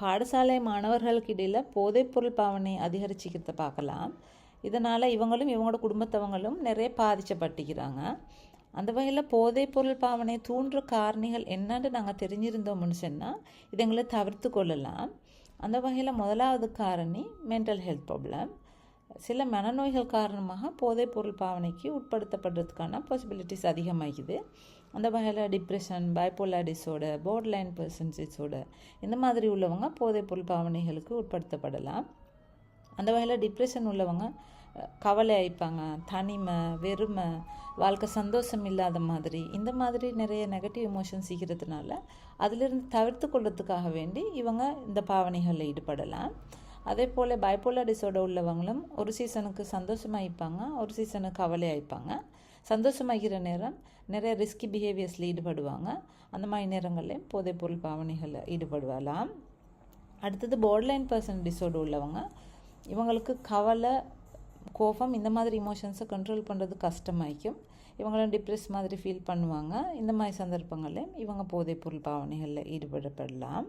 பாடசாலை மாணவர்களுக்கு இடையில் போதைப்பொருள் பாவனை அதிகரிச்சுக்கிறத பார்க்கலாம். இதனால் இவங்களும் இவங்களோட குடும்பத்தவங்களும் நிறைய பாதிக்கப்பட்டுக்கிறாங்க. அந்த வகையில் போதைப்பொருள் பாவனை தூண்டுற காரணிகள் என்னன்னு நாங்கள் தெரிஞ்சிருந்தோம்னு சொன்னால் இதை தவிர்த்து கொள்ளலாம். அந்த வகையில் முதலாவது காரணி மென்டல் ஹெல்த் ப்ராப்ளம் சில மனநோய்கள் காரணமாக போதைப்பொருள் பாவனைக்கு உட்படுத்தப்படுறதுக்கான பாசிபிலிட்டிஸ் அதிகமாகிது. அந்த வகையில் டிப்ரெஷன் பைப்போலா டிஸோட போர்ட்லைன் பர்சன்சிஸோட இந்த மாதிரி உள்ளவங்க போதைப்பொருள் பாவனைகளுக்கு உட்படுத்தப்படலாம். அந்த வகையில் டிப்ரெஷன் உள்ளவங்க கவலை ஆயிப்பாங்க தனிமை வெறுமை வாழ்க்கை சந்தோஷம் இல்லாத மாதிரி இந்த மாதிரி நிறைய நெகட்டிவ் எமோஷன்ஸ் இருக்கிறதுனால அதிலிருந்து தவிர்த்து கொள்றதுக்காக வேண்டி இவங்க இந்த பாவனைகளில் ஈடுபடலாம். அதே போல் பைப்போலா டிஸோட உள்ளவங்களும் ஒரு சீசனுக்கு சந்தோஷமாயிப்பாங்க ஒரு சீசனுக்கு கவலை ஆயிப்பாங்க சந்தோஷமாகிற நேரம் நிறைய ரிஸ்கி பிஹேவியர்ஸில் ஈடுபடுவாங்க. அந்த மாதிரி நேரங்கள்லேயும் போதைப்பொருள் பாவனைகளில் ஈடுபடுவலாம் அடுத்தது போர்ட்லைன் பர்சன் டிசோர்டு உள்ளவங்க இவங்களுக்கு கவலை கோபம் இந்த மாதிரி இமோஷன்ஸை கண்ட்ரோல் பண்ணுறது கஷ்டமாயிக்கும். இவங்களும் டிப்ரெஸ் மாதிரி ஃபீல் பண்ணுவாங்க. இந்த மாதிரி சந்தர்ப்பங்கள்லையும் இவங்க போதைப்பொருள் பாவனைகளில் ஈடுபடப்படலாம்.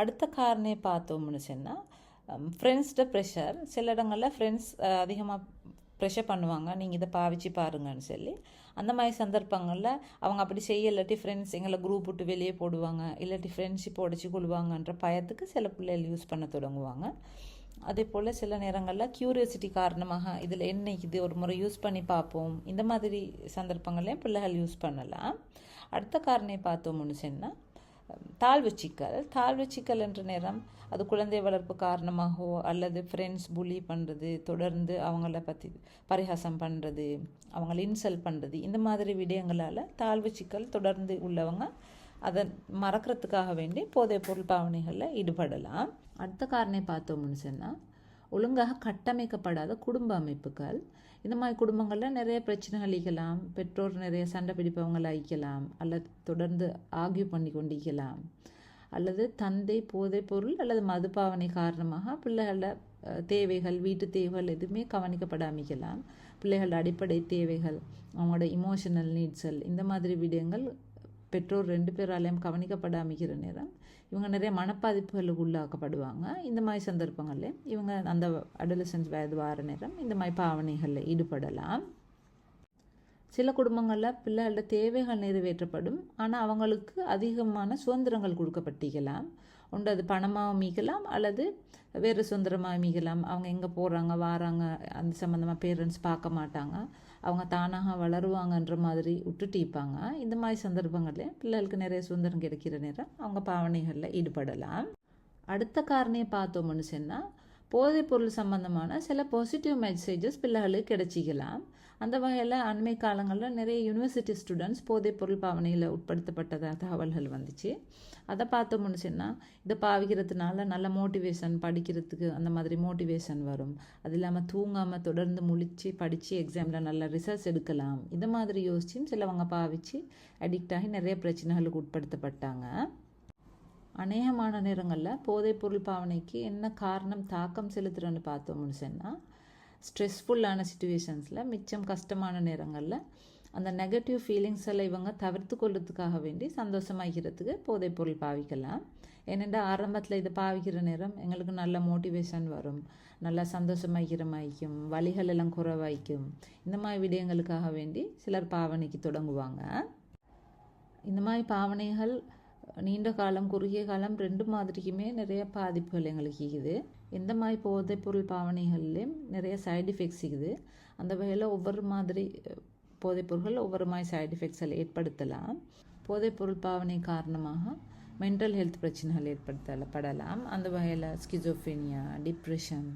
அடுத்த காரணியை பார்த்தோம்னு சொன்னால் ஃப்ரெண்ட்ஸ்ட ப்ரெஷர் சில இடங்களில் ஃப்ரெண்ட்ஸ் அதிகமாக ப்ரெஷர் பண்ணுவாங்க. நீங்கள் இதை பாவிச்சு பாருங்கன்னு சொல்லி அந்த மாதிரி சந்தர்ப்பங்களில் அவங்க அப்படி செய்ய இல்லாட்டி ஃப்ரெண்ட்ஸ் எங்களை குரூப் விட்டு வெளியே போடுவாங்க இல்லாட்டி ஃப்ரெண்ட்ஷிப் உடச்சி கொள்வாங்கன்ற பயத்துக்கு சில பிள்ளைகள் யூஸ் பண்ண தொடங்குவாங்க. அதே போல் சில நேரங்களில் க்யூரியாசிட்டி காரணமாக இதில் என்ன இது ஒரு முறை யூஸ் பண்ணி பார்ப்போம். இந்த மாதிரி சந்தர்ப்பங்களையும் பிள்ளைகள் யூஸ் பண்ணலாம். அடுத்த காரணம் பார்த்தோம்னு சொன்னால் தாழ்வு சிக்கல். தாழ்வு சிக்கல் என்ற நேரம் அது குழந்தை வளர்ப்பு காரணமாகவோ அல்லது ஃப்ரெண்ட்ஸ் புலி பண்ணுறது தொடர்ந்து அவங்கள பற்றி பரிகாசம் பண்ணுறது அவங்கள இன்சல்ட் பண்ணுறது இந்த மாதிரி விடயங்களால் தாழ்வு சிக்கல் தொடர்ந்து உள்ளவங்க அதை மறக்கிறதுக்காக வேண்டி போதை பொருள் பாவனைகளில் ஈடுபடலாம். அடுத்த காரணம் பார்த்தோம்னு சொன்னால் ஒழுங்காக கட்டமைக்கப்படாத குடும்ப அமைப்புகள். இந்த மாதிரி குடும்பங்களில் நிறைய பிரச்சனைகள் ஈக்கலாம் பெற்றோர் நிறைய சண்டை பிடிப்பவங்களை அழிக்கலாம். அல்லது தொடர்ந்து ஆர்கியூ பண்ணி கொண்டிருக்கலாம். அல்லது தந்தை போதை பொருள் அல்லது மதுபாவனை காரணமாக பிள்ளைகள தேவைகள் வீட்டு தேவைகள் எதுவுமே கவனிக்கப்படாமிக்கலாம் பிள்ளைகள் அடிப்படை தேவைகள் அவங்களோட இமோஷனல் நீட்ஸல் இந்த மாதிரி விடயங்கள் பெற்றோர் ரெண்டு பேராலையும் கவனிக்கப்படாமிக்கிற நேரம் இவங்க நிறைய மனப்பாதிப்புகளுக்கு உள்ளாக்கப்படுவாங்க. இந்த மாதிரி சந்தர்ப்பங்களில் இவங்க அந்த அடலசன்ஸ் வயது வார நேரம் இந்த மாதிரி பாவனைகளில் ஈடுபடலாம். சில குடும்பங்களில் பிள்ளைகளோட தேவைகள் நிறைவேற்றப்படும். ஆனால் அவங்களுக்கு அதிகமான சுதந்திரங்கள் கொடுக்கப்பட்டிக்கலாம் உண்டு அது பணமாக மீக்கலாம் அல்லது வேறு சுதந்திரமாக மீக்கலாம் அவங்க எங்கே போகிறாங்க வாராங்க அந்த சம்மந்தமாக பேரண்ட்ஸ் பார்க்க மாட்டாங்க. அவங்க தானாக வளருவாங்கன்ற மாதிரி விட்டுட்டிப்பாங்க இந்த மாதிரி சந்தர்ப்பங்களில் பிள்ளைகளுக்கு நிறைய சுதந்திரம் கிடைக்கிற நேரம் அவங்க பாவனைகளில் ஈடுபடலாம். அடுத்த காரணியை பார்த்தோம்னு சொன்னால் போதைப் பொருள் சம்பந்தமான சில பாசிட்டிவ் மெசேஜஸ் பிள்ளைகளுக்கு கிடைச்சிக்கலாம். அந்த வகையில் அண்மை காலங்களில் நிறைய யூனிவர்சிட்டி ஸ்டூடெண்ட்ஸ் போதைப் பொருள் பாவனையில் உட்படுத்தப்பட்டதாக தகவல்கள் வந்துச்சு. அதை பார்த்து முடிச்சுன்னா இதை பாவிக்கிறதுனால நல்ல மோட்டிவேஷன் படிக்கிறதுக்கு அந்த மாதிரி மோட்டிவேஷன் வரும். அது இல்லாமல் தூங்காமல் தொடர்ந்து முழிச்சு படித்து எக்ஸாமில் நல்ல ரிசல்ட்ஸ் எடுக்கலாம். இந்த மாதிரி யோசிச்சும் சிலவங்க பாவிச்சு அடிக்ட் ஆகி நிறைய பிரச்சனைகளுக்கு உட்படுத்தப்பட்டாங்க. அநேகமான நேரங்களில் போதைப்பொருள் பாவனைக்கு என்ன காரணம் தாக்கம் செலுத்துகிறோன்னு பார்த்தோம்னு சொன்னால் ஸ்ட்ரெஸ்ஃபுல்லான சுச்சுவேஷன்ஸில் மிச்சம் கஷ்டமான நேரங்களில் அந்த நெகட்டிவ் ஃபீலிங்ஸ் எல்லாம் இவங்க தவிர்த்து கொள்றதுக்காக வேண்டி சந்தோஷமாகிறதுக்கு போதைப்பொருள் பாவிக்கலாம். ஏனெண்டா ஆரம்பத்தில் இதை பாவிக்கிற நேரம் எங்களுக்கு நல்ல மோட்டிவேஷன் வரும். நல்லா சந்தோஷமாகிற வழிகள் வலிகள் எல்லாம் குறைவாய்க்கும் இந்த மாதிரி விடயங்களுக்காக வேண்டி சிலர் பாவனைக்கு தொடங்குவாங்க. இந்த மாதிரி பாவனைகள் நீண்ட காலம் குறுகிய காலம் ரெண்டு மாதிரிக்குமே நிறைய பாதிப்புகள் எங்களுக்கு இருக்குது. எந்த மாதிரி போதை பொருள் பாவனைகள்லேயும் நிறைய சைடு எஃபெக்ட்ஸ் இருக்குது. அந்த வகையில் ஒவ்வொரு மாதிரி அஹ், போதைப் பொருட்கள் ஒவ்வொரு மாதிரி சைடு எஃபெக்ட்ஸில் ஏற்படுத்தலாம். போதைப் பொருள் பாவனை காரணமாக மென்டல் ஹெல்த் பிரச்சனைகள் ஏற்படுத்தப்படலாம். அந்த வகையில் ஸ்கிசோஃபேனியா டிப்ரெஷன்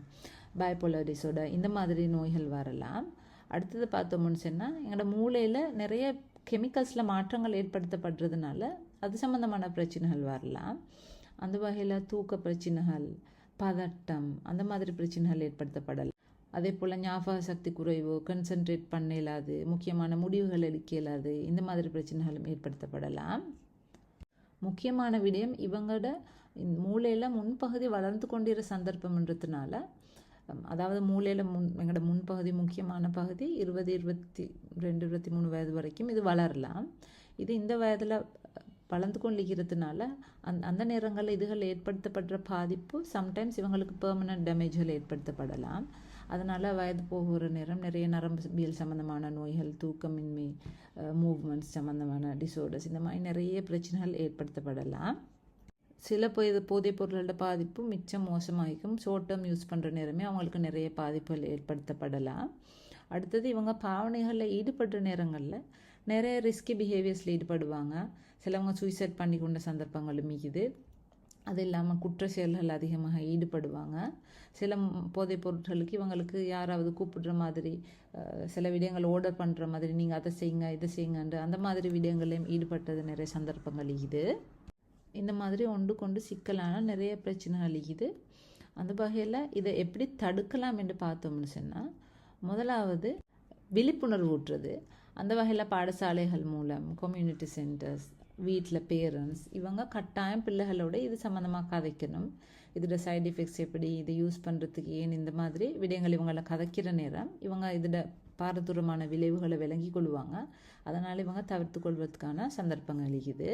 பைப்போலர் இந்த மாதிரி நோய்கள் வரலாம். அடுத்தது பார்த்தோம்னு சொன்னால் எங்களோட மூளையில் நிறைய கெமிக்கல்ஸில் மாற்றங்கள் ஏற்படுத்தப்படுறதுனால அது சம்மந்தமான பிரச்சனைகள் வரலாம். அந்த வகையில் தூக்க பிரச்சனைகள் பதட்டம் அந்த மாதிரி பிரச்சனைகள் ஏற்படுத்தப்படலாம். அதே போல் ஞாபக சக்தி குறைவு கன்சென்ட்ரேட் பண்ண இயலாது முக்கியமான முடிவுகள் எடுக்க இயலாது இந்த மாதிரி பிரச்சனைகளும் ஏற்படுத்தப்படலாம். முக்கியமான விடயம் இவங்களோட மூளையில் முன்பகுதி வளர்ந்து கொண்டிருக்கிற சந்தர்ப்பம்ன்றதுனால அதாவது மூளையில் முன் எங்களோட முன்பகுதி முக்கியமான பகுதி இருபது இருபத்தி ரெண்டு இருபத்தி மூணு வயது வரைக்கும் இது வளரலாம். இது இந்த வயதில் வளர்ந்து கொண்டிருக்கிறதுனால அந் அந்த நேரங்களில் இதுகள் ஏற்படுத்தப்படுற பாதிப்பு சம்டைம்ஸ் இவங்களுக்கு பெர்மனன்ட் டேமேஜ்கள் ஏற்படுத்தப்படலாம். அதனால் வயது போகிற நேரம் நிறைய நரம்பியல் சம்மந்தமான நோய்கள் தூக்கமின்மை மூவ்மெண்ட்ஸ் சம்மந்தமான டிசோர்டர்ஸ் இந்த மாதிரி நிறைய பிரச்சனைகள் ஏற்படுத்தப்படலாம். சில போய் போதைப் பொருளோட பாதிப்பு மிச்சம் மோசமாகிக்கும். ஷோர்ட் டேர்ம் யூஸ் பண்ணுற நேரமே அவங்களுக்கு நிறைய பாதிப்புகள் ஏற்படுத்தப்படலாம். அடுத்தது இவங்க பாவனைகளில் ஈடுபடுற நேரங்களில் நிறைய ரிஸ்கி பிஹேவியர்ஸில் ஈடுபடுவாங்க. சிலவங்க சூசைட் பண்ணி கொண்ட சந்தர்ப்பங்களும் இருக்குது அது இல்லாமல் குற்ற செயல்கள் அதிகமாக ஈடுபடுவாங்க. சில போதைப் பொருட்களுக்கு இவங்களுக்கு யாராவது கூப்பிடுற மாதிரி சில விடயங்கள் ஆர்டர் பண்ணுற மாதிரி நீங்கள் அதை செய்யுங்க இதை செய்யுங்கன்ற அந்த மாதிரி விடயங்களையும் ஈடுபட்டது நிறைய சந்தர்ப்பங்கள் இது இந்த மாதிரி ஒன்று கொண்டு சிக்கலான நிறைய பிரச்சனைகள் இருக்குது அந்த வகையில் இதை எப்படி தடுக்கலாம் என்று பார்த்தோம்னு சொன்னால் முதலாவது விழிப்புணர்வு ஊட்டுறது. அந்த வகையில் பாடசாலைகள் மூலம் கம்யூனிட்டி சென்டர்ஸ் வீட்டில் பேரண்ட்ஸ் இவங்க கட்டாயம் பிள்ளைகளோட இது சம்மந்தமாக கதைக்கணும். இதோட சைட் எஃபெக்ட்ஸ் எப்படி இதை யூஸ் பண்ணுறதுக்கு ஏன் இந்த மாதிரி விடயங்கள் இவங்களை கதைக்கிற நேரம் இவங்க இதோட பாரதூரமான விளைவுகளை விளங்கி கொள்வாங்க. அதனால் இவங்க தவிர்த்து கொள்வதற்கான சந்தர்ப்பங்கள் இது.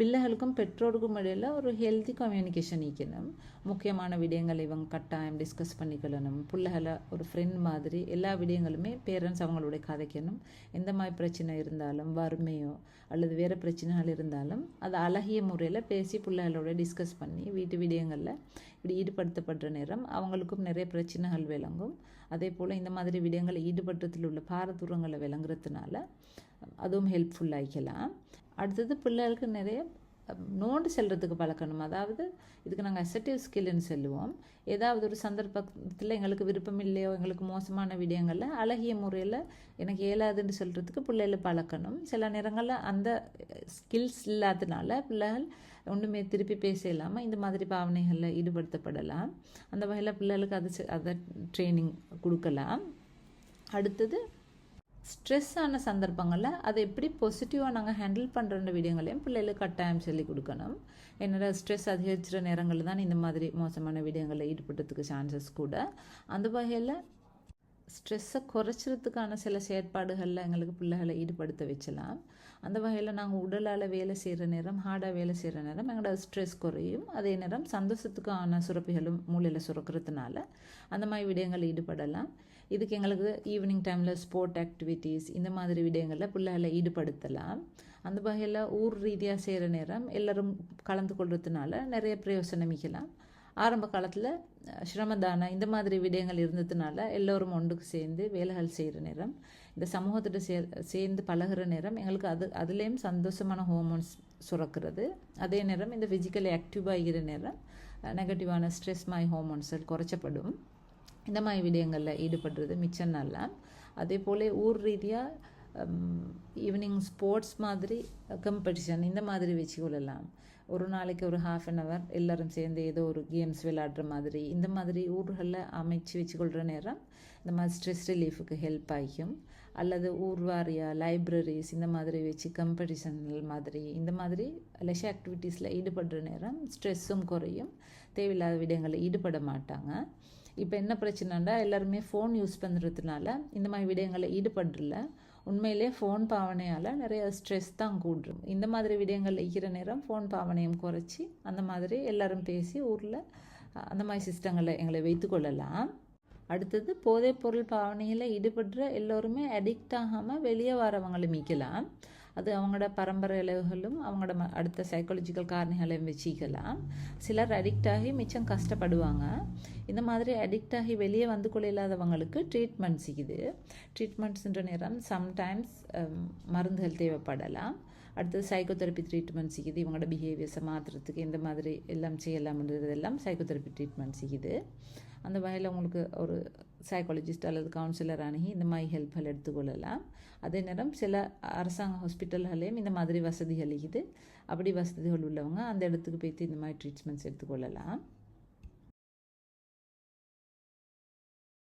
பிள்ளைகளுக்கும் பெற்றோருக்கும் இடையில் ஒரு ஹெல்த்தி கம்யூனிகேஷன் ஈக்கணும் முக்கியமான விடயங்களை இவங்க கட்டாயம் டிஸ்கஸ் பண்ணிக்கொள்ளணும். பிள்ளைகளை ஒரு ஃப்ரெண்ட் மாதிரி எல்லா விடயங்களுமே பேரண்ட்ஸ் அவங்களோட கதைக்கணும் எந்த மாதிரி பிரச்சனை இருந்தாலும் வறுமையோ அல்லது வேறு பிரச்சனைகள் இருந்தாலும் அதை அழகிய முறையில் பேசி பிள்ளைகளோட டிஸ்கஸ் பண்ணி வீட்டு விடயங்களில் இப்படி ஈடுபடுத்தப்படுற நேரம் அவங்களுக்கும் நிறைய பிரச்சனைகள் விளங்கும். அதே போல் இந்த மாதிரி விடயங்களை ஈடுபடுறதில் உள்ள பாரதூரங்களை விளங்குறதுனால அதுவும் ஹெல்ப்ஃபுல்லாகிக்கலாம் அடுத்தது பிள்ளைகளுக்கு நிறைய நோண்டு செல்கிறதுக்கு பழக்கணும். அதாவது இதுக்கு நாங்கள் அசட்டிவ் ஸ்கில்னு சொல்லுவோம். ஏதாவது ஒரு சந்தர்ப்பத்தில் எங்களுக்கு விருப்பம் இல்லையோ எங்களுக்கு மோசமான விடயங்களில் அழகிய முறையில் எனக்கு இயலாதுன்னு சொல்கிறதுக்கு பிள்ளைகளை பழக்கணும். சில நேரங்களில் அந்த ஸ்கில்ஸ் இல்லாததுனால பிள்ளைகள் ஒன்றுமே திருப்பி பேச இல்லாமல் இந்த மாதிரி பாவனைகளில் ஈடுபடுத்தப்படலாம். அந்த வகையில் பிள்ளைகளுக்கு அது அதை ட்ரைனிங் கொடுக்கலாம். அடுத்தது ஸ்ட்ரெஸ் ஆன சந்தர்ப்பங்களில் அதை எப்படி பாசிட்டிவாக நாங்கள் ஹேண்டில் பண்ணுற விடயங்களையும் பிள்ளைகளுக்கு கட்டாயம் சொல்லி கொடுக்கணும். என்னோட ஸ்ட்ரெஸ் அதிகரிச்சிற நேரங்களில் தான் இந்த மாதிரி மோசமான விடயங்களில் ஈடுபட்டதுக்கு சான்சஸ் கூட. அந்த வகையில் ஸ்ட்ரெஸ்ஸை குறைச்சிறதுக்கான சில செயற்பாடுகளில் எங்களுக்கு பிள்ளைகளை ஈடுபடுத்த வச்சலாம். அந்த வகையில் நாங்கள் உடலால் வேலை செய்கிற நேரம் ஹார்டாக வேலை செய்கிற நேரம் எங்களோட ஸ்ட்ரெஸ் குறையும். அதே நேரம் சந்தோஷத்துக்கான சுரப்பிகளும் மூளையில் சுரக்கிறதுனால அந்த மாதிரி விடயங்களில் ஈடுபடலாம். இதுக்கு எங்களுக்கு ஈவினிங் டைமில் ஸ்போர்ட் ஆக்டிவிட்டீஸ் இந்த மாதிரி விடயங்களில் பிள்ளைகளை ஈடுபடுத்தலாம். அந்த வகையில் ஊர் ரீதியாக செய்கிற நேரம் எல்லோரும் கலந்து கொள்றதுனால நிறைய பிரயோசனமிக்கலாம் ஆரம்ப காலத்தில் சிரமதானம் இந்த மாதிரி விடயங்கள் இருந்ததுனால எல்லோரும் ஒன்றுக்கு சேர்ந்து வேலைகள் செய்கிற நேரம் இந்த சமூகத்திட்ட சே சேர்ந்து பழகிற நேரம் எங்களுக்கு அது அதுலேயும் சந்தோஷமான ஹோமோன்ஸ் சுரக்கிறது. அதே நேரம் இந்த ஃபிசிக்கலி ஆக்டிவ் ஆகிற நேரம் நெகட்டிவான ஸ்ட்ரெஸ் மை ஹோமோன்ஸ்கள் குறைச்சப்படும். இந்த மாதிரி விடயங்களில் ஈடுபடுறது மிச்சம் நல்லா. அதே போல் ஊர் ரீதியாக ஈவினிங் ஸ்போர்ட்ஸ் மாதிரி கம்படிஷன் இந்த மாதிரி வச்சுக்கொள்ளலாம் ஒரு நாளைக்கு ஒரு ஹாஃப் அன் ஹவர் எல்லோரும் சேர்ந்து ஏதோ ஒரு கேம்ஸ் விளையாடுற மாதிரி இந்த மாதிரி ஊர்களில் அமைச்சு வச்சுக்கொள்கிற நேரம் இந்த மாதிரி ஸ்ட்ரெஸ் ரிலீஃபுக்கு ஹெல்ப் ஆகிக்கும் அல்லது ஊர்வாரியாக லைப்ரரிஸ் இந்த மாதிரி வச்சு கம்படிஷன்கள் மாதிரி இந்த மாதிரி லெஷ ஆக்டிவிட்டீஸில் ஈடுபடுற நேரம் ஸ்ட்ரெஸ்ஸும் குறையும். தேவையில்லாத விடயங்களில் ஈடுபட மாட்டாங்க. இப்போ என்ன பிரச்சனைண்டா எல்லாருமே ஃபோன் யூஸ் பண்ணுறதுனால இந்த மாதிரி விடயங்களில் ஈடுபடுறல உண்மையிலே ஃபோன் பாவனையால் நிறைய ஸ்ட்ரெஸ் தான் கூடுறோம் இந்த மாதிரி விடயங்கள் இருக்கிற நேரம் ஃபோன் பாவனையும் குறைச்சி அந்த மாதிரி எல்லாரும் பேசி ஊரில் அந்த மாதிரி சிஸ்டங்களை எங்களை வைத்துக்கொள்ளலாம் அடுத்தது போதைப் பொருள் பாவனையில் ஈடுபடுற எல்லோருமே அடிக்ட் ஆகாமல் வெளியே வரவங்களை மீக்கலாம் அது அவங்களோட பரம்பரை இலவுகளும் அவங்களோட ம அடுத்த சைக்காலஜிக்கல் காரணிகளையும் வச்சுக்கலாம் சிலர் அடிக்ட் ஆகி மிச்சம் கஷ்டப்படுவாங்க இந்த மாதிரி அடிக்ட் ஆகி வெளியே வந்து கொள்ள இல்லாதவங்களுக்கு ட்ரீட்மெண்ட் செய்யுது ட்ரீட்மெண்ட்ஸ்ன்ற நேரம் சம்டைம்ஸ் மருந்துகள் தேவைப்படலாம் அடுத்தது சைக்கோதெரப்பி ட்ரீட்மெண்ட் செய்யுது இவங்களோட பிஹேவியர்ஸை மாற்றுறதுக்கு இந்த மாதிரி எல்லாம் செய்யலாம்ன்றதெல்லாம் சைக்கோதெரப்பி ட்ரீட்மெண்ட் செய்யுது அந்த வகையில் உங்களுக்கு ஒரு சைக்காலஜிஸ்ட் அல்லது கவுன்சிலர் அணுகி இந்த மாதிரி ஹெல்ப்கள் எடுத்துக்கொள்ளலாம். அதே நேரம் சில அரசாங்க ஹாஸ்பிட்டல்களையும் இந்த மாதிரி வசதிகள் இருக்குது. அப்படி வசதிகள் உள்ளவங்க அந்த இடத்துக்கு போய்த்து இந்த மாதிரி ட்ரீட்மெண்ட்ஸ் எடுத்துக்கொள்ளலாம்.